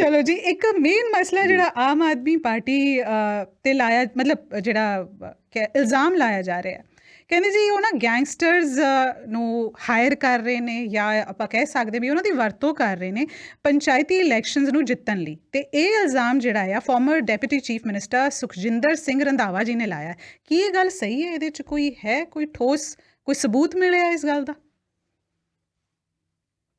ਚਲੋ ਜੀ, ਇੱਕ ਮੇਨ ਮਸਲਾ ਜਿਹੜਾ ਆਮ ਆਦਮੀ ਪਾਰਟੀ ਤੇ ਲਾਇਆ, ਮਤਲਬ ਜਿਹੜਾ ਇਲਜ਼ਾਮ ਲਾਇਆ ਜਾ ਰਿਹਾ। ਹੈ ਕਹਿੰਦੇ ਜੀ, ਉਹ ਨਾ ਗੈਂਗਸਟਰਸ ਨੂੰ ਹਾਇਰ ਕਰ ਰਹੇ ਨੇ ਜਾਂ ਆਪਾਂ ਕਹਿ ਸਕਦੇ ਵੀ ਉਹਨਾਂ ਦੀ ਵਰਤੋਂ ਕਰ ਰਹੇ ਨੇ ਪੰਚਾਇਤੀ ਇਲੈਕਸ਼ਨਸ ਨੂੰ ਜਿੱਤਣ ਲਈ। ਤੇ ਇਹ ਇਲਜ਼ਾਮ ਜਿਹੜਾ ਆ former deputy chief minister Sukhjinder Singh Randhawa ji ਨੇ ਲਾਇਆ। ਕੀ ਇਹ ਗੱਲ ਸਹੀ ਹੈ? ਇਹਦੇ ਚ ਕੋਈ ਹੈ, ਕੋਈ ਠੋਸ, ਕੋਈ ਸਬੂਤ ਮਿਲਿਆ ਇਸ ਗੱਲ ਦਾ?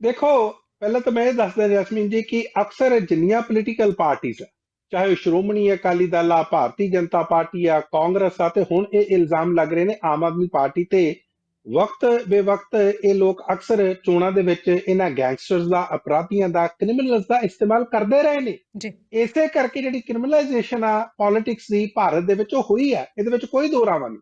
ਦੇਖੋ ਪਹਿਲਾਂ ਤਾਂ ਮੈਂ ਇਹ ਦੱਸਦਾ ਜੈਸਮੀਨ ਜੀ ਕਿ ਅਕਸਰ ਜਿੰਨੀਆਂ ਪੋਲੀਟੀਕਲ ਪਾਰਟੀਆਂ ਚਾਹੇ ਸ਼੍ਰੋਮਣੀ ਅਕਾਲੀ ਦਲ ਆ ਭਾਰਤੀ ਜਨਤਾ ਪਾਰਟੀ ਆ ਕਾਂਗਰਸ ਆ ਤੇ ਹੁਣ ਇਹ ਇਲਜ਼ਾਮ ਲੱਗ ਰਹੇ ਨੇ ਆਮ ਆਦਮੀ ਪਾਰਟੀ ਤੇ ਵਕਤ ਬੇਵਕਤ ਇਹ ਲੋਕ ਅਕਸਰ ਚੋਣਾਂ ਦੇ ਵਿੱਚ ਇਹਨਾਂ ਗੈਂਗਸਟਰਸ ਦਾ ਅਪਰਾਧੀਆਂ ਦਾ ਕ੍ਰਿਮੀਨਲਸ ਦਾ ਇਸਤੇਮਾਲ ਕਰਦੇ ਰਹੇ ਨੇ। ਜੀ। ਇਸੇ ਕਰਕੇ ਜਿਹੜੀ ਕ੍ਰਿਮੀਨਲਾਈਜੇਸ਼ਨ ਆ ਪੋਲਿਟਿਕਸ ਦੀ ਭਾਰਤ ਦੇ ਵਿੱਚ ਉਹ ਹੋਈ ਆ ਇਹਦੇ ਵਿੱਚ ਕੋਈ ਦੋ ਰਾਵਾਂ ਨਹੀਂ।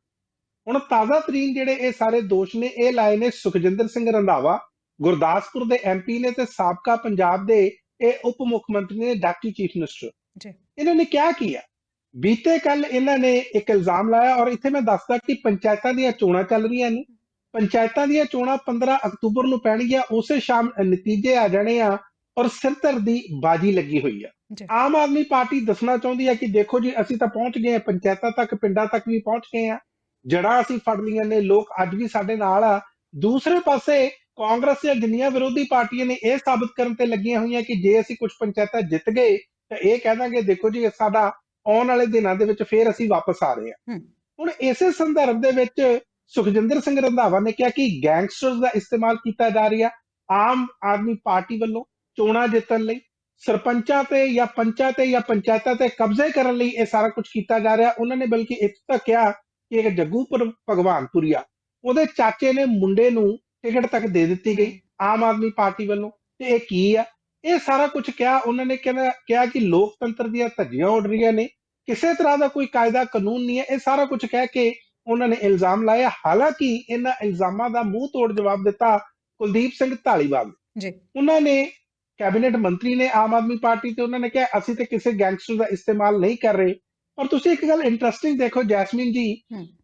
ਹੁਣ ਤਾਜ਼ਾ ਤਰੀਨ ਜਿਹੜੇ ਇਹ ਸਾਰੇ ਦੋਸ਼ ਨੇ ਇਹ ਲਾਏ ਨੇ ਸੁਖਜਿੰਦਰ ਸਿੰਘ ਰੰਧਾਵਾ ਗੁਰਦਾਸਪੁਰ ਦੇ ਐਮਪੀ ਨੇ ਤੇ ਸਾਬਕਾ ਪੰਜਾਬ ਦੇ ਇਹ ਉਪ ਮੁੱਖ ਮੰਤਰੀ ਨੇ ਡਿਪਟੀ ਚੀਫ ਮਿਨਿਸਟਰ। ਜੀ। ਇਹਨਾਂ ਨੇ ਕਿਹਾ ਕੀ ਆ? ਬੀਤੇ ਕੱਲ ਇਹਨਾਂ ਨੇ ਇੱਕ ਇਲਜ਼ਾਮ ਲਾਇਆ ਔਰ ਇੱਥੇ ਮੈਂ ਦੱਸਦਾ ਕਿ ਪੰਚਾਇਤਾਂ ਦੀਆਂ ਚੋਣਾਂ ਚੱਲ ਰਹੀਆਂ ਨੇ। ਪੰਚਾਇਤਾਂ ਦੀਆਂ ਚੋਣਾਂ 15 ਅਕਤੂਬਰ ਨੂੰ ਪੈਣਗੀਆਂ ਉਸੇ ਸ਼ਾਮ ਨਤੀਜੇ ਆ ਜਾਣੇ ਆ ਔਰ ਸਿਰਤਰ ਦੀ ਬਾਜੀ ਲੱਗੀ ਹੋਈ ਆ। ਆਮ ਆਦਮੀ ਪਾਰਟੀ ਦੱਸਣਾ ਚਾਹੁੰਦੀ ਹੈ ਕਿ ਦੇਖੋ ਜੀ ਅਸੀਂ ਤਾਂ ਪਹੁੰਚ ਗਏ ਹਾਂ ਪੰਚਾਇਤਾਂ ਤੱਕ ਪਿੰਡਾਂ ਤੱਕ ਵੀ ਪਹੁੰਚ ਗਏ ਆ ਜੜਾਂ ਅਸੀਂ ਫੜ ਲਈਆਂ ਨੇ ਲੋਕ ਅੱਜ ਵੀ ਸਾਡੇ ਨਾਲ ਆ। ਦੂਸਰੇ ਪਾਸੇ ਕਾਂਗਰਸ ਦੀਆਂ ਜਿੰਨੀਆਂ ਵਿਰੋਧੀ ਪਾਰਟੀਆਂ ਨੇ ਇਹ ਸਾਬਤ ਕਰਨ ਤੇ ਲੱਗੀਆਂ ਹੋਈਆਂ ਕਿ ਜੇ ਅਸੀਂ ਕੁਝ ਪੰਚਾਇਤਾਂ ਜਿੱਤ ਗਏ ਤਾਂ ਇਹ ਕਹਿ ਦਾਂਗੇ ਦੇਖੋ ਜੀ ਸਾਡਾ ਆਉਣ ਵਾਲੇ ਦਿਨਾਂ ਦੇ ਵਿੱਚ ਫੇਰ ਅਸੀਂ ਵਾਪਸ ਆ ਰਹੇ ਹਾਂ। ਹੁਣ ਇਸੇ ਸੰਦਰਭ ਦੇ ਵਿੱਚ ਸੁਖਜਿੰਦਰ ਸਿੰਘ ਰੰਧਾਵਾ ਨੇ ਕਿਹਾ ਕਿ ਗੈਂਗਸਟਰਸ ਦਾ ਇਸਤੇਮਾਲ ਕੀਤਾ ਜਾ ਰਿਹਾ ਆਮ ਆਦਮੀ ਪਾਰਟੀ ਵੱਲੋਂ ਚੋਣਾਂ ਜਿੱਤਣ ਲਈ। ਸਰਪੰਚਾਂ ਤੇ ਜਾਂ ਪੰਚਾਂ ਤੇ ਜਾਂ ਪੰਚਾਇਤਾਂ ਤੇ ਕਬਜ਼ੇ ਕਰਨ ਲਈ ਇਹ ਸਾਰਾ ਕੁਝ ਕੀਤਾ ਜਾ ਰਿਹਾ। ਉਹਨਾਂ ਨੇ ਬਲਕਿ ਇੱਥੇ ਤੱਕ ਕਿਹਾ ਕਿ ਇੱਕ ਜੱਗੂ ਪਰ- ਭਗਵਾਨਪੁਰੀਆ। ਉਹਦੇ ਚਾਚੇ ਨੇ ਮੁੰਡੇ ਨੂੰ ਟਿਕਟ ਤੱਕ ਦੇ ਦਿੱਤੀ ਗਈ ਆਮ ਆਦਮੀ ਪਾਰਟੀ ਵੱਲੋਂ ਤੇ ਇਹ ਕੀ ਆ? ਇਹ ਸਾਰਾ ਕੁਝ ਕਿਹਾ ਉਹਨਾਂ ਨੇ ਕਹਿੰਦਾ ਕਿਹਾ ਕਿ ਲੋਕਤੰਤਰ ਦੀਆਂ ਧੱਜੀਆਂ ਉੱਡ ਰਹੀਆਂ ਨੇ ਕਿਸੇ ਤਰ੍ਹਾਂ ਦਾ ਕੋਈ ਕਾਇਦਾ ਕਾਨੂੰਨ ਨਹੀਂ ਹੈ। ਇਹ ਸਾਰਾ ਕੁਝ ਕਹਿ ਕੇ ਉਹਨਾਂ ਨੇ ਇਲਜ਼ਾਮ ਲਾਇਆ। ਹਾਲਾਂਕਿ ਇਹਨਾਂ ਇਲਜ਼ਾਮਾਂ ਦਾ ਮੂੰਹ ਤੋੜ ਜਵਾਬ ਦਿੱਤਾ ਕੁਲਦੀਪ ਸਿੰਘ ਢਾਲੀਵਾਲ। ਜੀ। ਉਹਨਾਂ ਨੇ ਕੈਬਨਿਟ ਮੰਤਰੀ ਨੇ ਆਮ ਆਦਮੀ ਪਾਰਟੀ ਤੇ ਉਹਨਾਂ ਨੇ ਕਿਹਾ ਅਸੀਂ ਤੇ ਕਿਸੇ ਗੈਂਗਸਟਰ ਦਾ ਇਸਤੇਮਾਲ ਨਹੀਂ ਕਰ ਰਹੇ। ਪਰ ਤੁਸੀਂ ਇੱਕ ਗੱਲ ਇੰਟਰਸਟਿੰਗ ਦੇਖੋ ਜੈਸਮੀਨ ਜੀ।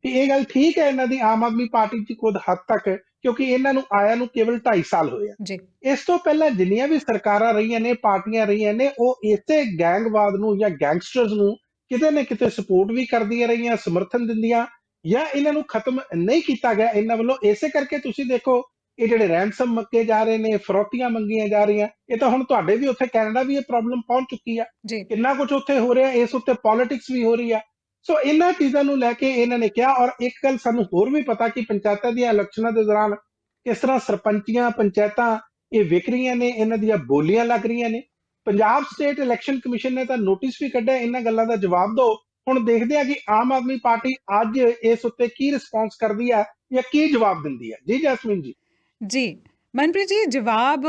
ਕਿ ਇਹ ਗੱਲ ਠੀਕ ਹੈ ਇਹਨਾਂ ਦੀ ਆਮ ਆਦਮੀ ਪਾਰਟੀ ਦੀ ਕੁਝ ਹੱਦ ਤੱਕ ਕਿਉਂਕਿ ਇਹਨਾਂ ਨੂੰ ਆਇਆ ਨੂੰ ਕੇਵਲ 2.5 ਸਾਲ ਹੋਏ ਆ। ਜੀ। ਇਸ ਤੋਂ ਪਹਿਲਾਂ ਜਿੰਨੀਆਂ ਵੀ ਸਰਕਾਰਾਂ ਰਹੀਆਂ ਨੇ ਪਾਰਟੀਆਂ ਰਹੀਆਂ ਨੇ ਉਹ ਇਸੇ ਗੈਂਗਵਾਦ ਨੂੰ ਜਾਂ ਗੈਂਗਸਟਰਸ ਨੂੰ ਕਿਤੇ ਨਾ ਕਿਤੇ ਸਪੋਰਟ ਵੀ ਕਰਦੀਆਂ ਰਹੀਆਂ ਸਮਰਥਨ ਦਿੰਦੀਆਂ ਜਾਂ ਇਹਨਾਂ ਨੂੰ ਖਤਮ ਨਹੀਂ ਕੀਤਾ ਗਿਆ। ਇਹਨਾਂ ਵੱਲੋਂ ਇਸੇ ਕਰਕੇ ਤੁਸੀਂ ਦੇਖੋ ਇਹ ਜਿਹੜੇ ਰੈਂਸਮ ਮੰਗੇ ਜਾ ਰਹੇ ਨੇ ਫਰੋਤੀਆਂ ਮੰਗੀਆਂ ਜਾ ਰਹੀਆਂ ਇਹ ਤਾਂ ਹੁਣ ਤੁਹਾਡੇ ਵੀ ਉੱਥੇ ਕੈਨੇਡਾ ਵੀ ਇਹ ਪ੍ਰੋਬਲਮ ਪਹੁੰਚ ਚੁੱਕੀ ਆ। ਕਿੰਨਾ ਕੁਝ ਉੱਥੇ ਹੋ ਰਿਹਾ ਇਸ ਉੱਤੇ ਪੋਲਿਟਿਕਸ ਵੀ ਹੋ ਰਹੀ ਆ। ਸੋ ਇਹਨਾਂ ਚੀਜ਼ਾਂ ਨੂੰ ਲੈ ਕੇ ਇਹਨਾਂ ਨੇ ਕਿਹਾ ਔਰ ਇੱਕ ਗੱਲ ਸਾਨੂੰ ਹੋਰ ਵੀ ਪਤਾ ਕਿ ਪੰਚਾਇਤਾਂ ਦੀਆਂ ਇਲੈਕਸ਼ਨਾਂ ਦੇ ਦੌਰਾਨ ਕਿਸ ਤਰ੍ਹਾਂ ਸਰਪੰਚੀਆਂ, ਪੰਚਾਇਤਾਂ ਇਹ ਵਿਕ ਰਹੀਆਂ ਨੇ, ਇਹਨਾਂ ਦੀਆਂ ਬੋਲੀਆਂ ਲੱਗ ਰਹੀਆਂ ਨੇ। ਪੰਜਾਬ ਸਟੇਟ ਇਲੈਕਸ਼ਨ ਕਮਿਸ਼ਨ ਨੇ ਤਾਂ ਨੋਟਿਸ ਵੀ ਕੱਢਿਆ, ਇਹਨਾਂ ਗੱਲਾਂ ਦਾ ਜਵਾਬ ਦਿਓ। ਹੁਣ ਦੇਖਦੇ ਆ ਕਿ ਆਮ ਆਦਮੀ ਪਾਰਟੀ ਅੱਜ ਇਸ ਉੱਤੇ ਕੀ ਰਿਸਪੌਂਸ ਕਰਦੀ ਆ ਜਾਂ ਕੀ ਜਵਾਬ ਦਿੰਦੀ ਆ ਜੀ ਜੈਸਮੀਨ ਜੀ। ਜੀ ਮਨਪ੍ਰੀਤ ਜੀ ਜਵਾਬ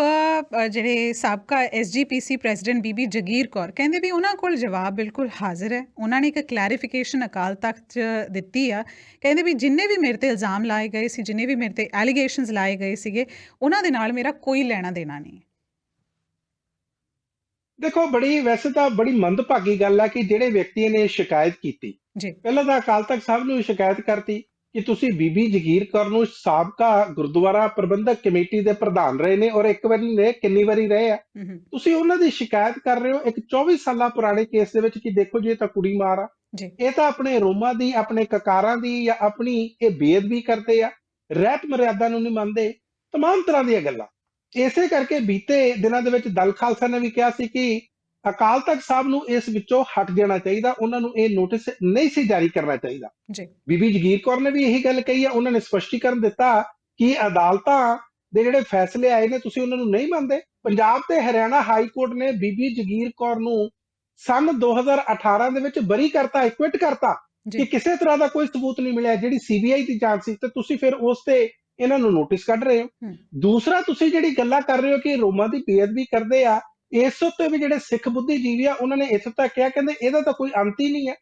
ਜਿਹੜੇ ਸਾਬਕਾ ਐਸਜੀਪੀਸੀ ਪ੍ਰੈਜ਼ੀਡੈਂਟ ਬੀਬੀ ਜਗੀਰ ਕੌਰ ਕਹਿੰਦੇ ਵੀ ਉਹਨਾਂ ਕੋਲ ਜਵਾਬ ਬਿਲਕੁਲ ਹਾਜ਼ਰ ਹੈ। ਉਹਨਾਂ ਨੇ ਇੱਕ ਕਲੈਰੀਫਿਕੇਸ਼ਨ ਅਕਾਲ ਤਖਤ 'ਚ ਦਿੱਤੀ ਆ। ਕਹਿੰਦੇ ਵੀ ਜਿੰਨੇ ਵੀ ਮੇਰੇ ਤੇ ਇਲਜ਼ਾਮ ਲਾਏ ਗਏ ਸੀ ਜਿੰਨੇ ਵੀ ਮੇਰੇ ਤੇ ਐਲੀਗੇਸ਼ਨਸ ਲਾਏ ਗਏ ਸੀਗੇ ਉਹਨਾਂ ਦੇ ਨਾਲ ਮੇਰਾ ਕੋਈ ਲੈਣਾ ਦੇਣਾ ਨਹੀਂ। ਦੇਖੋ ਬੜੀ ਵੈਸੇ ਤਾਂ ਬੜੀ ਮੰਦਭਾਗੀ ਗੱਲ ਆ ਕਿ ਜਿਹੜੇ ਵਿਅਕਤੀ ਨੇ ਸ਼ਿਕਾਇਤ ਕੀਤੀ। ਜੀ। ਪਹਿਲਾਂ ਤਾਂ ਅਕਾਲ ਤਖਤ ਸਾਹਿਬ ਨੂੰ ਸ਼ਿਕਾਇਤ ਕਰਤੀ। ਕਿ ਤੁਸੀਂ ਬੀਬੀ ਜਗੀਰ ਕੌਰ ਨੂੰ ਸਾਬਕਾ ਗੁਰਦੁਆਰਾ ਪ੍ਰਬੰਧਕ ਕਮੇਟੀ ਦੇ ਪ੍ਰਧਾਨ ਰਹੇ ਨੇ ਔਰ ਇੱਕ ਵਾਰੀ ਨੇ ਕਿੰਨੀ ਵਾਰੀ ਰਹੇ ਆ ਹਮ, ਹਮ, ਤੁਸੀਂ ਉਹਨਾਂ ਦੀ ਸ਼ਿਕਾਇਤ ਕਰ ਰਹੇ ਹੋ ਇੱਕ 24 ਸਾਲਾ ਪੁਰਾਣੇ ਕੇਸ ਦੇ ਵਿੱਚ ਕਿ ਦੇਖੋ ਜੀ ਇਹ ਤਾਂ ਕੁੜੀ ਮਾਰ ਆ ਜੀ ਇਹ ਤਾਂ ਆਪਣੇ ਰੋਮਾਂ ਦੀ ਆਪਣੇ ਕਕਾਰਾਂ ਦੀ ਜਾਂ ਆਪਣੀ ਇਹ ਬੇਅਦਬੀ ਕਰਦੇ ਆ ਰਹਿਤ ਮਰਿਆਦਾ ਨੂੰ ਨਹੀਂ ਮੰਨਦੇ तमाम ਤਰ੍ਹਾਂ ਦੀਆਂ ਗੱਲਾਂ ਇਸੇ ਕਰਕੇ ਬੀਤੇ ਦਿਨਾਂ ਦੇ ਵਿੱਚ ਦਲ ਖਾਲਸਾ ਨੇ ਵੀ ਕਿਹਾ ਸੀ ਕਿ ਅਕਾਲ ਤਖਤ ਸਾਹਿਬ ਨੂੰ ਇਸ ਵਿੱਚੋਂ ਹਟ ਜਾਣਾ ਚਾਹੀਦਾ ਉਹਨਾਂ ਨੂੰ ਇਹ ਨੋਟਿਸ ਨਹੀਂ ਸੀ ਜਾਰੀ ਕਰਨਾ ਚਾਹੀਦਾ। ਜੀ। ਬੀਬੀ ਜਗੀਰ ਕੌਰ ਨੇ ਵੀ ਇਹੀ ਗੱਲ ਕਹੀ ਆ ਉਹਨਾਂ ਨੇ ਸਪਸ਼ਟੀਕਰਨ ਦਿੱਤਾ ਕਿ ਅਦਾਲਤਾਂ ਦੇ ਜਿਹੜੇ ਫੈਸਲੇ ਆਏ ਨੇ ਤੁਸੀਂ ਉਹਨਾਂ ਨੂੰ ਨਹੀਂ ਮੰਨਦੇ। ਪੰਜਾਬ ਤੇ ਹਰਿਆਣਾ ਹਾਈ ਕੋਰਟ ਨੇ ਬੀਬੀ ਜਗੀਰ ਕੌਰ ਨੂੰ ਸਨ 2018 ਦੇ ਵਿੱਚ ਬਰੀ ਕਰਤਾ ਇਕਵਿਟ ਕਰਤਾ ਕਿ ਕਿਸੇ ਤਰ੍ਹਾਂ ਦਾ ਕੋਈ ਸਬੂਤ ਨਹੀਂ ਮਿਲਿਆ ਜਿਹੜੀ ਸੀਬੀਆਈ ਦੀ ਜਾਂਚ ਸੀ ਤੇ ਤੁਸੀਂ ਫਿਰ ਉਸ ਤੇ ਇਹਨਾਂ ਨੂੰ ਨੋਟਿਸ ਕੱਢ ਰਹੇ ਹੋ। ਦੂਸਰਾ ਤੁਸੀਂ ਜਿਹੜੀ ਗੱਲਾਂ ਕਰ ਰਹੇ ਹੋ ਕਿ ਰੋਮਾਂ ਦੀ ਬੇਅਦਬੀ ਕਰਦੇ ਆ ਇਸ ਉੱਤੇ ਵੀ ਜਿਹੜੇ ਸਿੱਖ ਬੁੱਧੀਜੀਵੀ ਆ ਉਹਨਾਂ ਨੇ ਇੱਥੇ ਤੱਕ ਕਿਹਾ ਕਹਿੰਦੇ ਇਹਦਾ ਤਾਂ ਕੋਈ ਅੰਤ ਹੀ ਨਹੀਂ ਹੈ।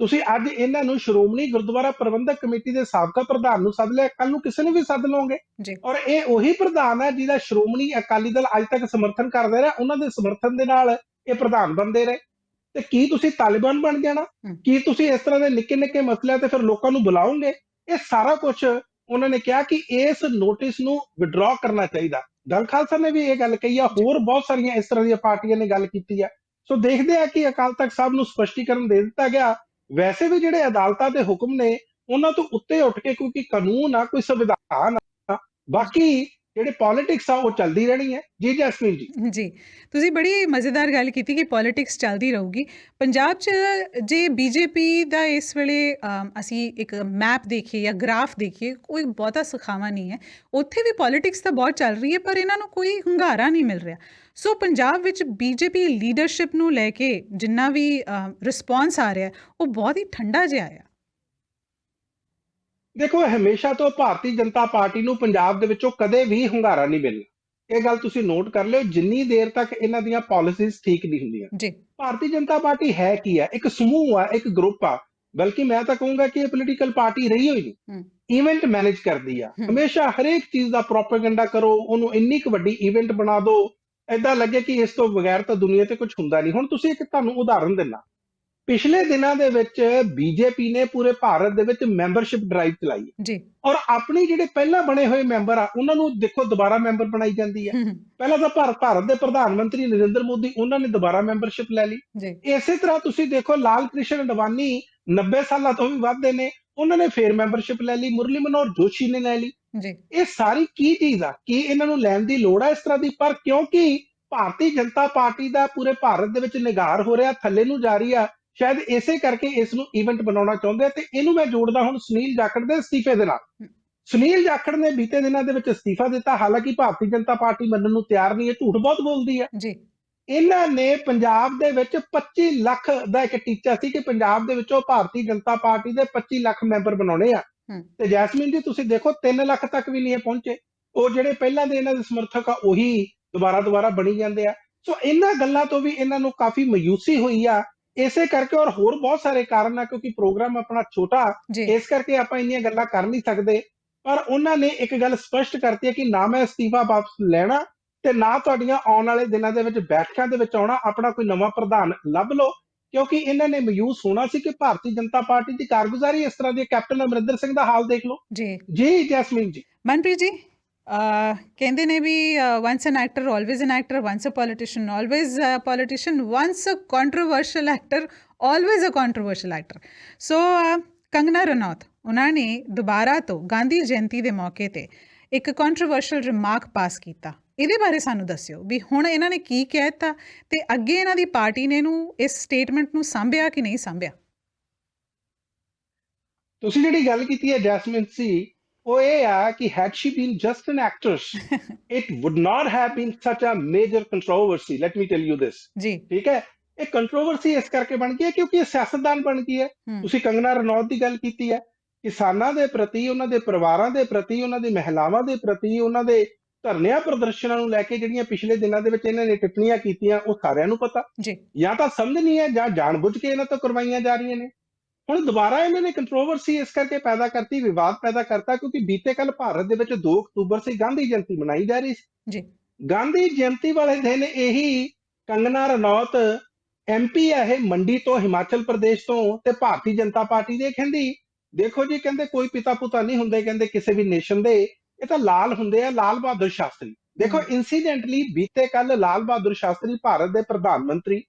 ਤੁਸੀਂ ਅੱਜ ਇਹਨਾਂ ਨੂੰ ਸ਼੍ਰੋਮਣੀ ਗੁਰਦੁਆਰਾ ਪ੍ਰਬੰਧਕ ਕਮੇਟੀ ਦੇ ਸਾਬਕਾ ਪ੍ਰਧਾਨ ਨੂੰ ਸੱਦ ਲਿਆ ਕੱਲ ਨੂੰ ਕਿਸੇ ਨੂੰ ਵੀ ਸੱਦ ਲਓਗੇ? ਔਰ ਇਹ ਉਹੀ ਪ੍ਰਧਾਨ ਹੈ ਜਿਹਦਾ ਸ਼੍ਰੋਮਣੀ ਅਕਾਲੀ ਦਲ ਅੱਜ ਤੱਕ ਸਮਰਥਨ ਕਰਦੇ ਰਿਹਾ ਉਹਨਾਂ ਦੇ ਸਮਰਥਨ ਦੇ ਨਾਲ ਇਹ ਪ੍ਰਧਾਨ ਬੰਦੇ ਰਹੇ। ਤੇ ਕੀ ਤੁਸੀਂ ਤਾਲਿਬਾਨ ਬਣ ਜਾਣਾ। ਕੀ ਤੁਸੀਂ ਇਸ ਤਰ੍ਹਾਂ ਦੇ ਨਿੱਕੇ ਨਿੱਕੇ ਮਸਲਿਆਂ ਤੇ ਫਿਰ ਲੋਕਾਂ ਨੂੰ ਬੁਲਾਓਗੇ? ਇਹ ਸਾਰਾ ਕੁਝ ਉਹਨਾਂ ਨੇ ਕਿਹਾ ਕਿ ਇਸ ਨੋਟਿਸ ਨੂੰ ਵਿਡਰਾ ਕਰਨਾ ਚਾਹੀਦਾ। ਦਲ ਖਾਲਸਾ ਨੇ ਵੀ ਇਹ ਗੱਲ ਕਹੀ ਆ, ਹੋਰ ਬਹੁਤ ਸਾਰੀਆਂ ਇਸ ਤਰ੍ਹਾਂ ਦੀਆਂ ਪਾਰਟੀਆਂ ਨੇ ਗੱਲ ਕੀਤੀ ਆ। ਸੋ ਦੇਖਦੇ ਆ ਕਿ ਅਕਾਲ ਤਖਤ ਸਾਹਿਬ ਨੂੰ ਸਪਸ਼ਟੀਕਰਨ ਦੇ ਦਿੱਤਾ ਗਿਆ। ਵੈਸੇ ਵੀ ਜਿਹੜੇ ਅਦਾਲਤਾਂ ਦੇ ਹੁਕਮ ਨੇ, ਉਹਨਾਂ ਤੋਂ ਉੱਤੇ ਉੱਠ ਕੇ ਕਿਉਂਕਿ ਕਾਨੂੰਨ ਆ, ਕੋਈ ਸੰਵਿਧਾਨ ਆ। ਬਾਕੀ ਜਿਹੜੇ ਪੋਲਿਟਿਕਸ ਆ, ਉਹ ਚੱਲਦੀ ਰਹਿਣੀ ਹੈ। ਜੀ ਜੈਸਮੀਨ ਜੀ। ਜੀ, ਤੁਸੀਂ ਬੜੀ ਮਜ਼ੇਦਾਰ ਗੱਲ ਕੀਤੀ ਕਿ ਪੋਲਿਟਿਕਸ ਚੱਲਦੀ ਰਹੂਗੀ। ਪੰਜਾਬ 'ਚ ਜੇ ਬੀਜੇਪੀ ਦਾ ਇਸ ਵੇਲੇ ਅਸੀਂ ਇੱਕ ਮੈਪ ਦੇਖੀਏ ਜਾਂ ਗ੍ਰਾਫ ਦੇਖੀਏ, ਕੋਈ ਬਹੁਤਾ ਸੁਖਾਵਾਂ ਨਹੀਂ ਹੈ। ਉੱਥੇ ਵੀ ਪੋਲਿਟਿਕਸ ਤਾਂ ਬਹੁਤ ਚੱਲ ਰਹੀ ਹੈ, ਪਰ ਇਹਨਾਂ ਨੂੰ ਕੋਈ ਹੁੰਗਾਰਾ ਨਹੀਂ ਮਿਲ ਰਿਹਾ। ਸੋ ਪੰਜਾਬ ਵਿੱਚ ਬੀਜੇਪੀ ਲੀਡਰਸ਼ਿਪ ਨੂੰ ਲੈ ਕੇ ਜਿੰਨਾ ਵੀ ਰਿਸਪੌਂਸ ਆ ਰਿਹਾ, ਉਹ ਬਹੁਤ ਹੀ ਠੰਡਾ ਜਿਹਾ ਆਇਆ ਦੇਖੋ ਹਮੇਸ਼ਾ ਤੋਂ ਭਾਰਤੀ ਜਨਤਾ ਪਾਰਟੀ ਨੂੰ ਪੰਜਾਬ ਦੇ ਵਿੱਚੋਂ ਕਦੇ ਵੀ ਹੁੰਗਾਰਾ ਨਹੀਂ ਮਿਲਣਾ। ਇਹ ਗੱਲ ਤੁਸੀਂ ਨੋਟ ਕਰ ਲਿਓ ਜਿੰਨੀ ਦੇਰ ਤੱਕ ਇਹਨਾਂ ਦੀਆਂ ਪਾਲਿਸੀਜ਼ ਠੀਕ ਨਹੀਂ ਹੁੰਦੀਆਂ। ਜੀ। ਭਾਰਤੀ ਜਨਤਾ ਪਾਰਟੀ ਹੈ ਕੀ ਹੈ ਇੱਕ ਸਮੂਹ ਆ ਇੱਕ ਗਰੁੱਪ ਆ। ਬਲਕਿ ਮੈਂ ਤਾਂ ਕਹੂੰਗਾ ਕਿ ਇਹ ਪੋਲੀਟੀਕਲ ਪਾਰਟੀ ਰਹੀ ਹੋਈ ਨਹੀਂ। ਇਵੈਂਟ ਮੈਨੇਜ ਕਰਦੀ ਆ। ਹਮ। ਹਮੇਸ਼ਾ ਹਰੇਕ ਚੀਜ਼ ਦਾ ਪ੍ਰੋਪਾਗੈਂਡਾ ਕਰੋ ਉਹਨੂੰ ਇੰਨੀ ਕੁ ਵੱਡੀ ਇਵੈਂਟ ਬਣਾ ਦਿਓ ਐਦਾਂ ਲੱਗੇ ਕਿ ਇਸ ਤੋਂ ਬਗੈਰ ਤਾਂ ਦੁਨੀਆ ਤੇ ਕੁਝ ਹੁੰਦਾ ਨਹੀਂ। ਹੁਣ ਤੁਸੀਂ ਇੱਕ ਤੁਹਾਨੂੰ ਉਦਾਹਰਨ ਦਿੰਨਾ ਪਿਛਲੇ ਦਿਨਾਂ ਦੇ ਵਿੱਚ ਬੀਜੇਪੀ ਨੇ ਪੂਰੇ ਭਾਰਤ ਦੇ ਵਿੱਚ ਮੈਂਬਰਸ਼ਿਪ ਡਰਾਈਵ ਚਲਾਈ ਹੈ। ਜੀ। ਔਰ ਆਪਣੇ ਜਿਹੜੇ ਪਹਿਲਾਂ ਬਣੇ ਹੋਏ ਮੈਂਬਰ ਆ ਉਹਨਾਂ ਨੂੰ ਦੇਖੋ ਦੁਬਾਰਾ ਮੈਂਬਰ ਬਣਾਈ ਜਾਂਦੀ ਹੈ। ਪਹਿਲਾਂ ਤਾਂ ਭਾਰਤ ਭਾਰਤ ਦੇ ਪ੍ਰਧਾਨ ਮੰਤਰੀ ਨਰਿੰਦਰ ਮੋਦੀ ਉਹਨਾਂ ਨੇ ਦੁਬਾਰਾ ਮੈਂਬਰਸ਼ਿਪ ਲੈ ਲਈ। ਇਸੇ ਤਰ੍ਹਾਂ ਤੁਸੀਂ ਦੇਖੋ ਲਾਲ ਕ੍ਰਿਸ਼ਨ ਅਡਵਾਨੀ 90 ਸਾਲਾਂ ਤੋਂ ਵੀ ਵੱਧ ਦੇ ਨੇ। ਉਹਨਾਂ ਨੇ ਫੇਰ ਮੈਂਬਰਸ਼ਿਪ ਲੈ ਲਈ ਮੁਰਲੀ ਮਨੋਹਰ ਜੋਸ਼ੀ ਨੇ ਲੈ ਲਈ। ਜੀ। ਇਹ ਸਾਰੀ ਕੀ ਚੀਜ਼ ਆ? ਕੀ ਇਹਨਾਂ ਨੂੰ ਲੈਣ ਦੀ ਲੋੜ ਆ ਇਸ ਤਰ੍ਹਾਂ ਦੀ? ਪਰ ਕਿਉਂਕਿ ਭਾਰਤੀ ਜਨਤਾ ਪਾਰਟੀ ਦਾ ਪੂਰੇ ਭਾਰਤ ਦੇ ਵਿੱਚ ਨਿਗਾਰ ਹੋ ਰਿਹਾ ਥੱਲੇ ਨੂੰ ਜਾ ਰਹੀ ਆ ਸ਼ਾਇਦ ਇਸੇ ਕਰਕੇ ਇਸ ਨੂੰ ਇਵੈਂਟ ਬਣਾਉਣਾ ਚਾਹੁੰਦੇ ਆ ਤੇ ਇਹਨੂੰ ਮੈਂ ਜੋੜਦਾ ਹੁਣ ਸੁਨੀਲ ਜਾਖੜ ਦੇ ਅਸਤੀਫੇ ਦੇ ਨਾਲ। ਸੁਨੀਲ ਜਾਖੜ ਨੇ ਬੀਤੇ ਦਿਨਾਂ ਦੇ ਵਿੱਚ ਅਸਤੀਫਾ ਦਿੱਤਾ। ਹਾਲਾਂਕਿ ਭਾਰਤੀ ਜਨਤਾ ਪਾਰਟੀ ਮੰਨਣ ਨੂੰ ਤਿਆਰ ਨਹੀਂ ਹੈ ਝੂਠ ਬਹੁਤ ਬੋਲਦੀ ਹੈ। ਜੀ। ਇਹਨਾਂ ਨੇ ਪੰਜਾਬ ਦੇ ਵਿੱਚ 25 ਲੱਖ ਦਾ ਇੱਕ ਟੀਚਾ ਸੀ ਕਿ ਪੰਜਾਬ ਦੇ ਵਿੱਚੋਂ ਭਾਰਤੀ ਜਨਤਾ ਪਾਰਟੀ ਦੇ 25 ਲੱਖ ਮੈਂਬਰ ਬਣਾਉਣੇ ਆ। ਤੇ ਜੈਸਮੀਨ ਜੀ ਤੁਸੀਂ ਦੇਖੋ 3 ਲੱਖ ਤੱਕ ਵੀ ਨਹੀਂ ਇਹ ਪਹੁੰਚੇ। ਉਹ ਜਿਹੜੇ ਪਹਿਲਾਂ ਦੇ ਇਹਨਾਂ ਦੇ ਸਮਰਥਕ ਆ ਉਹੀ ਦੁਬਾਰਾ ਦੁਬਾਰਾ ਬਣੀ ਜਾਂਦੇ ਆ। ਸੋ ਇਹਨਾਂ ਗੱਲਾਂ ਤੋਂ ਵੀ ਇਹਨਾਂ ਨੂੰ ਕਾਫੀ ਮਾਯੂਸੀ ਹੋਈ ਆ। ਇਸੇ ਕਰਕੇ ਔਰ ਹੋਰ ਬਹੁਤ ਸਾਰੇ ਕਾਰਨ ਆ ਕਿਉਂਕਿ ਪ੍ਰੋਗਰਾਮ ਆਪਣਾ ਛੋਟਾ ਇਸ ਕਰਕੇ ਆਪਾਂ ਇੰਨੀਆਂ ਗੱਲਾਂ ਕਰ ਨਹੀਂ ਸਕਦੇ। ਪਰ ਉਹਨਾਂ ਨੇ ਇੱਕ ਗੱਲ ਸਪਸ਼ਟ ਕਰਤੀ ਹੈ ਕਿ ਨਾ ਮੈਂ ਅਸਤੀਫਾ ਵਾਪਸ ਲੈਣਾ ਤੇ ਨਾ ਤੁਹਾਡੀਆਂ ਆਉਣ ਵਾਲੇ ਦਿਨਾਂ ਦੇ ਵਿੱਚ ਬੈਠਕਾਂ ਦੇ ਵਿੱਚ ਆਉਣਾ ਆਪਣਾ ਕੋਈ ਨਵਾਂ ਪ੍ਰਧਾਨ ਲੱਭ ਲਓ। ਕਿਉਂਕਿ ਇਹਨਾਂ ਨੇ ਮਯੂਸ ਹੋਣਾ ਸੀ ਕਿ ਭਾਰਤੀ ਜਨਤਾ ਪਾਰਟੀ ਦੀ ਕਾਰਗੁਜ਼ਾਰੀ ਇਸ ਤਰ੍ਹਾਂ ਦੀ। ਕੈਪਟਨ ਅਮਰਿੰਦਰ ਸਿੰਘ ਦਾ ਹਾਲ ਦੇਖ ਲਓ। ਜੀ। ਜੀ ਜੈਸਮੀਨ ਜੀ। ਮਨਪ੍ਰੀਤ ਜੀ ਕਹਿੰਦੇ ਨੇ ਵੀ once an actor always an actor once a politician always a politician once a controversial actor always a controversial actor so Kangana Ranaut, ਉਹਨਾਂ ਨੇ ਦੁਬਾਰਾ ਤੋਂ ਗਾਂਧੀ ਜਯੰਤੀ ਦੇ ਮੌਕੇ ਤੇ ਇੱਕ ਕੰਟਰੋਵਰਸ਼ੀਅਲ ਰਿਮਾਰਕ ਪਾਸ ਕੀਤਾ। ਇਹਦੇ ਬਾਰੇ ਸਾਨੂੰ ਦੱਸਿਓ ਵੀ ਹੁਣ ਇਹਨਾਂ ਨੇ ਕੀ ਕਹਿਤਾ ਤੇ ਅੱਗੇ ਇਹਨਾਂ ਦੀ ਪਾਰਟੀ ਨੇ ਇਹਨੂੰ, ਇਸ ਸਟੇਟਮੈਂਟ ਨੂੰ ਸੰਭਿਆ ਕਿ ਨਹੀਂ ਸੰਭਿਆ? ਤੁਸੀਂ ਜਿਹੜੀ ਗੱਲ ਕੀਤੀ ਹੈ, ਜੈਸਮਿਨ ਸੀ ਉਹ ਇਹ ਆ ਕਿ had she been just an actress it would not have been such a major controversy. Let me tell you this. ਜੀ ਠੀਕ ਹੈ ਇਹ ਕੰਟਰੋਵਰਸੀ ਇਸ ਕਰਕੇ ਬਣ ਗਈ ਹੈ ਕਿਉਂਕਿ ਇਹ ਸਿਆਸਤਦਾਨ ਬਣ ਗਈ ਹੈ ਤੁਸੀਂ ਕੰਗਨਾ ਰਣੌਤ ਦੀ ਗੱਲ ਕੀਤੀ ਹੈ ਕਿਸਾਨਾਂ ਦੇ ਪ੍ਰਤੀ ਉਹਨਾਂ ਦੇ ਪਰਿਵਾਰਾਂ ਦੇ ਪ੍ਰਤੀ ਉਹਨਾਂ ਦੀ ਮਹਿਲਾਵਾਂ ਦੇ ਪ੍ਰਤੀ ਉਹਨਾਂ ਦੇ ਧਰਨਿਆਂ ਪ੍ਰਦਰਸ਼ਨਾਂ ਨੂੰ ਲੈ ਕੇ ਜਿਹੜੀਆਂ ਪਿਛਲੇ ਦਿਨਾਂ ਦੇ ਵਿੱਚ ਇਹਨਾਂ ਨੇ ਟਿੱਪਣੀਆਂ ਕੀਤੀਆਂ ਉਹ ਸਾਰਿਆਂ ਨੂੰ ਪਤਾ ਜੀ ਜਾਂ ਤਾਂ ਸਮਝ ਨਹੀਂ ਹੈ ਜਾਂ ਜਾਣਬੁੱਝ ਕੇ ਇਹਨਾਂ ਤੋਂ ਕਰਵਾਈਆਂ ਜਾ ਰਹੀਆਂ ਨੇ ਹੁਣ ਦੁਬਾਰਾ ਇਹਨਾਂ ਨੇ ਕੰਟਰੋਵਰਸੀ ਇਸ ਕਰਕੇ ਪੈਦਾ ਕਰਤੀ ਵਿਵਾਦ ਪੈਦਾ ਕਰਤਾ ਕਿਉਂਕਿ ਬੀਤੇ ਕੱਲ ਭਾਰਤ ਦੇ ਵਿੱਚ 2 ਅਕਤੂਬਰ ਸੀ ਗਾਂਧੀ ਜਯੰਤੀ ਮਨਾਈ ਜਾ ਰਹੀ ਸੀ। ਜੀ। ਗਾਂਧੀ ਜਯੰਤੀ ਵਾਲੇ ਦਿਨ ਇਹੀ ਕੰਗਨਾ ਰਣੌਤ ਐਮਪੀ ਹੈ ਇਹ ਮੰਡੀ ਤੋਂ ਹਿਮਾਚਲ ਪ੍ਰਦੇਸ਼ ਤੋਂ ਤੇ ਭਾਰਤੀ ਜਨਤਾ ਪਾਰਟੀ ਦੇ ਕਹਿੰਦੀ ਦੇਖੋ ਜੀ ਕਹਿੰਦੇ ਕੋਈ ਪਿਤਾ ਪੁੱਤਾ ਨਹੀਂ ਹੁੰਦੇ ਕਹਿੰਦੇ ਕਿਸੇ ਵੀ ਨੇਸ਼ਨ ਦੇ। ਇਹ ਤਾਂ ਲਾਲ ਹੁੰਦੇ ਆ ਲਾਲ ਬਹਾਦਰ ਸ਼ਾਸਤਰੀ। ਦੇਖੋ। ਇਨਸੀਡੈਂਟਲੀ ਬੀਤੇ ਕੱਲ ਲਾਲ ਬਹਾਦਰ ਸ਼ਾਸਤਰੀ ਭਾਰਤ ਦੇ ਪ੍ਰਧਾਨ ਮੰਤਰੀ